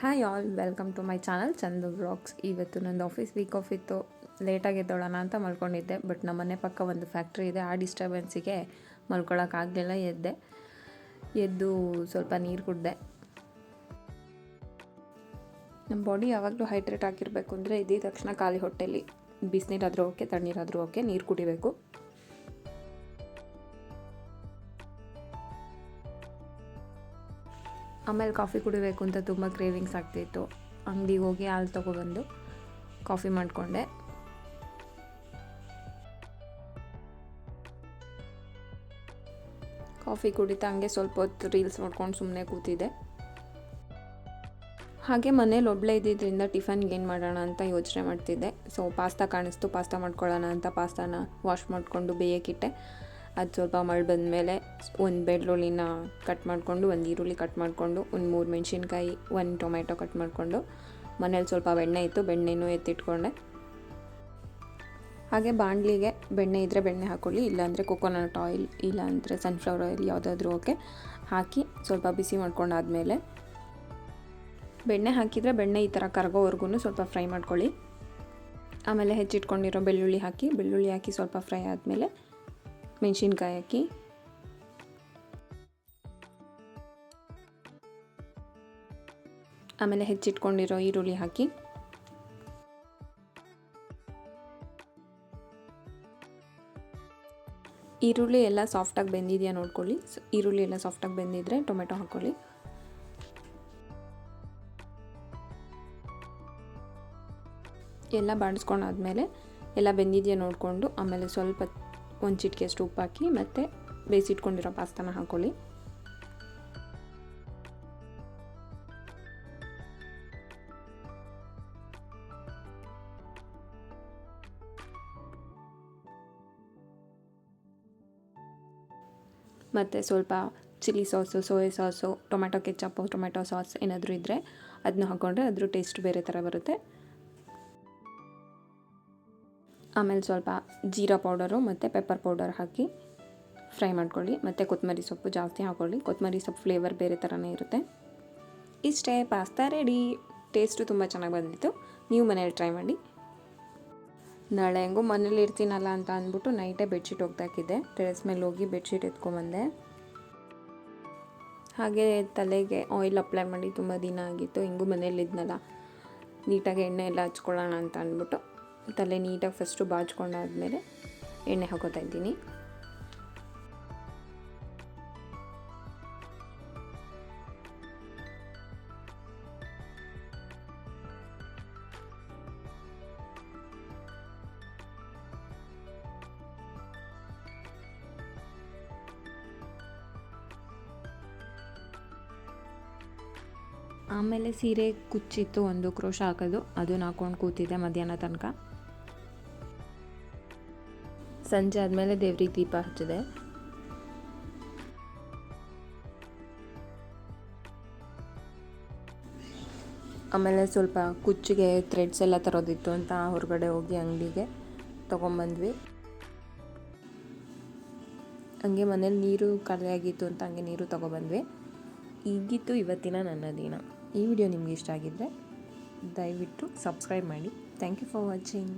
Hi all welcome to my channel Chandu blogs ಇವತ್ತು ನಂದು office weak of ಇತ್ತು. ಲೇಟಾಗಿ ಎದ್ದೋಳೋಣ ಅಂತ ಮಲ್ಕೊಂಡಿದ್ದೆ ಬಟ್ ನಮ್ಮ ಮನೆ ಪಕ್ಕ ಒಂದು ಫ್ಯಾಕ್ಟ್ರಿ ಇದೆ. ಆ ಡಿಸ್ಟರ್ಬೆನ್ಸಿಗೆ ಮಲ್ಕೊಳ್ಳೋಕ್ಕಾಗಲಿಲ್ಲ ಎದ್ದೆ. ಎದ್ದು ಸ್ವಲ್ಪ ನೀರು ಕುಡ್ದೆ. ನಮ್ಮ ಬಾಡಿ ಯಾವಾಗಲೂ ಹೈಡ್ರೇಟ್ ಆಗಿರಬೇಕು ಅಂದರೆ ಇದ್ದ ತಕ್ಷಣ ಖಾಲಿ ಹೊಟ್ಟೆಲಿ. ಬಿಸಿನೀರಾದರೂ ಓಕೆ ತಣ್ಣೀರಾದರೂ ಓಕೆ ನೀರು ಕುಡಿಬೇಕು. ಆಮೇಲೆ ಕಾಫಿ ಕುಡಿಬೇಕು ಅಂತ ತುಂಬ ಕ್ರೇವಿಂಗ್ಸ್ ಆಗ್ತಿತ್ತು. ಅಂಗಡಿಗೆ ಹೋಗಿ ಹಾಲು ತೊಗೊಬಂದು ಕಾಫಿ ಮಾಡಿಕೊಂಡೆ. ಕಾಫಿ ಕುಡಿತಾ ಹಂಗೆ ಸ್ವಲ್ಪ ಹೊತ್ತು ರೀಲ್ಸ್ ನೋಡ್ಕೊಂಡು ಸುಮ್ಮನೆ ಕೂತಿದ್ದೆ. ಹಾಗೆ ಮನೇಲಿ ಒಬ್ಳೆ ಇದ್ದಿದ್ದರಿಂದ ಟಿಫನ್ಗೆ ಏನು ಮಾಡೋಣ ಅಂತ ಯೋಚನೆ ಮಾಡ್ತಿದ್ದೆ. ಸೊ ಪಾಸ್ತಾ ಕಾಣಿಸ್ತು, ಪಾಸ್ತಾ ಮಾಡ್ಕೊಳ್ಳೋಣ ಅಂತ ಪಾಸ್ತಾನ ವಾಶ್ ಮಾಡಿಕೊಂಡು ಬೇಯಕ್ಕಿಟ್ಟೆ ಅದು ಸ್ವಲ್ಪ ಮಳೆ ಬಂದಮೇಲೆ ಒಂದು ಬೆಳ್ಳುಳ್ಳಿನ ಕಟ್ ಮಾಡಿಕೊಂಡು, ಒಂದು ಈರುಳ್ಳಿ ಕಟ್ ಮಾಡಿಕೊಂಡು, ಒಂದು ಮೂರು ಮೆಣಸಿನ್ಕಾಯಿ, ಒಂದು ಟೊಮೆಟೊ ಕಟ್ ಮಾಡಿಕೊಂಡು, ಮನೇಲಿ ಸ್ವಲ್ಪ ಬೆಣ್ಣೆ ಇತ್ತು, ಬೆಣ್ಣೆನೂ ಎತ್ತಿಟ್ಕೊಂಡೆ. ಹಾಗೆ ಬಾಣಲಿಗೆ ಬೆಣ್ಣೆ ಇದ್ದರೆ ಬೆಣ್ಣೆ ಹಾಕ್ಕೊಳ್ಳಿ ಇಲ್ಲಾಂದರೆ ಕೊಕೊನಟ್ ಆಯಿಲ್ ಇಲ್ಲಾಂದರೆ ಸನ್ಫ್ಲವರ್ ಆಯಿಲ್ ಯಾವುದಾದ್ರೂ ಓಕೆ ಹಾಕಿ ಸ್ವಲ್ಪ ಬಿಸಿ ಮಾಡ್ಕೊಂಡಾದಮೇಲೆ, ಬೆಣ್ಣೆ ಹಾಕಿದರೆ ಬೆಣ್ಣೆ ಈ ಥರ ಕರಗೋವರೆಗೂ ಸ್ವಲ್ಪ ಫ್ರೈ ಮಾಡ್ಕೊಳ್ಳಿ. ಆಮೇಲೆ ಹೆಚ್ಚಿಟ್ಕೊಂಡಿರೋ ಬೆಳ್ಳುಳ್ಳಿ ಹಾಕಿ ಬೆಳ್ಳುಳ್ಳಿ ಹಾಕಿ ಸ್ವಲ್ಪ ಫ್ರೈ ಆದಮೇಲೆ ಮೆಣಸಿನ್ಕಾಯಿ ಹಾಕಿ ಆಮೇಲೆ ಹೆಚ್ಚಿಟ್ಕೊಂಡಿರೋ ಈರುಳ್ಳಿ ಹಾಕಿ. ಈರುಳ್ಳಿ ಎಲ್ಲ ಸಾಫ್ಟಾಗಿ ಬೆಂದಿದೆಯಾ ನೋಡ್ಕೊಳ್ಳಿ. ಈರುಳ್ಳಿ ಎಲ್ಲ ಸಾಫ್ಟಾಗಿ ಬೆಂದಿದ್ರೆ ಟೊಮೆಟೊ ಹಾಕ್ಕೊಳ್ಳಿ ಎಲ್ಲ ಬಾಡಿಸ್ಕೊಂಡಾದ್ಮೇಲೆ ಎಲ್ಲ ಬೆಂದಿದೆಯಾ ನೋಡಿಕೊಂಡು, ಆಮೇಲೆ ಸ್ವಲ್ಪ ಒಂದು ಚಿಟಿಕೆಯಷ್ಟು ಉಪ್ಪು ಹಾಕಿ ಮತ್ತು ಬೇಯಿಸಿಟ್ಕೊಂಡಿರೋ ಪಾಸ್ತಾನ ಹಾಕ್ಕೊಳ್ಳಿ ಮತ್ತು ಸ್ವಲ್ಪ chilli sauce, soya sauce tomato ketchup tomato sauce ಏನಾದರೂ ಇದ್ದರೆ ಅದನ್ನ ಹಾಕ್ಕೊಂಡ್ರೆ ಅದ್ರ ಟೇಸ್ಟ್ ಬೇರೆ ಥರ ಬರುತ್ತೆ. ಆಮೇಲೆ ಸ್ವಲ್ಪ ಜೀರಾ ಪೌಡರು ಮತ್ತು ಪೆಪ್ಪರ್ ಪೌಡರ್ ಹಾಕಿ ಫ್ರೈ ಮಾಡ್ಕೊಳ್ಳಿ. ಮತ್ತು ಕೊತ್ತಂಬರಿ ಸೊಪ್ಪು ಜಾಸ್ತಿ ಹಾಕ್ಕೊಳ್ಳಿ ಕೊತ್ತಂಬರಿ ಸೊಪ್ಪು ಫ್ಲೇವರ್ ಬೇರೆ ಥರನೇ ಇರುತ್ತೆ. ಇಷ್ಟೇ, ಪಾಸ್ತಾ ರೆಡಿ. ಟೇಸ್ಟು ತುಂಬ ಚೆನ್ನಾಗಿ ಬಂದಿತ್ತು. ನೀವು ಮನೇಲಿ ಟ್ರೈ ಮಾಡಿ. ನಾಳೆ ಹೆಂಗೋ ಮನೇಲಿ ಇರ್ತೀನಲ್ಲ ಅಂತ ಅಂದ್ಬಿಟ್ಟು ನೈಟೇ ಬೆಡ್ಶೀಟ್ ಒಗ್ದಾಕಿದ್ದೆ ಟೆರೆಸ್ ಮೇಲೆ ಹೋಗಿ ಬೆಡ್ಶೀಟ್ ಎತ್ಕೊಂಬಂದೆ. ಹಾಗೆ ತಲೆಗೆ ಆಯಿಲ್ ಅಪ್ಲೈ ಮಾಡಿ ತುಂಬ ದಿನ ಆಗಿತ್ತು. ಹಿಂಗೂ ಮನೇಲಿದ್ನಲ್ಲ ನೀಟಾಗಿ ಎಣ್ಣೆ ಎಲ್ಲ ಹಚ್ಕೊಳ್ಳೋಣ ಅಂತ ಅಂದ್ಬಿಟ್ಟು. ತಲೆ ನೀಟಾಗಿ ಫಸ್ಟು ಬಾಚ್ಕೊಂಡಾದ್ಮೇಲೆ ಎಣ್ಣೆ ಹಾಕೋತಾ ಇದ್ದೀನಿ. ಆಮೇಲೆ ಸೀರೆ ಕುಚ್ಚಿತ್ತು, ಒಂದು ಕ್ರೋಶ ಹಾಕೋದು, ಅದನ್ನ ಹಾಕೊಂಡು ಕೂತಿದ್ದೆ ಮಧ್ಯಾಹ್ನ ತನಕ. ಸಂಜೆ ಆದಮೇಲೆ ದೇವ್ರಿಗೆ ದೀಪ ಹಚ್ಚಿದೆ. ಆಮೇಲೆ ಸ್ವಲ್ಪ ಕುಚ್ಚಿಗೆ ಥ್ರೆಡ್ಸ್ ಎಲ್ಲ ತರೋದಿತ್ತು ಅಂತ ಹೊರಗಡೆ ಹೋಗಿ ಅಂಗಡಿಗೆ ತೊಗೊಂಬಂದ್ವಿ. ಹಂಗೆ ಮನೇಲಿ ನೀರು ಖಾಲಿಯಾಗಿತ್ತು ಅಂತ ಹಂಗೆ ನೀರು ತೊಗೊಬಂದ್ವಿ. ಈಗಿತ್ತು ಇವತ್ತಿನ ನನ್ನ ದಿನ. ಈ ವಿಡಿಯೋ ನಿಮ್ಗೆ ಇಷ್ಟ ಆಗಿದ್ದರೆ ದಯವಿಟ್ಟು ಸಬ್ಸ್ಕ್ರೈಬ್ ಮಾಡಿ. Thank you for watching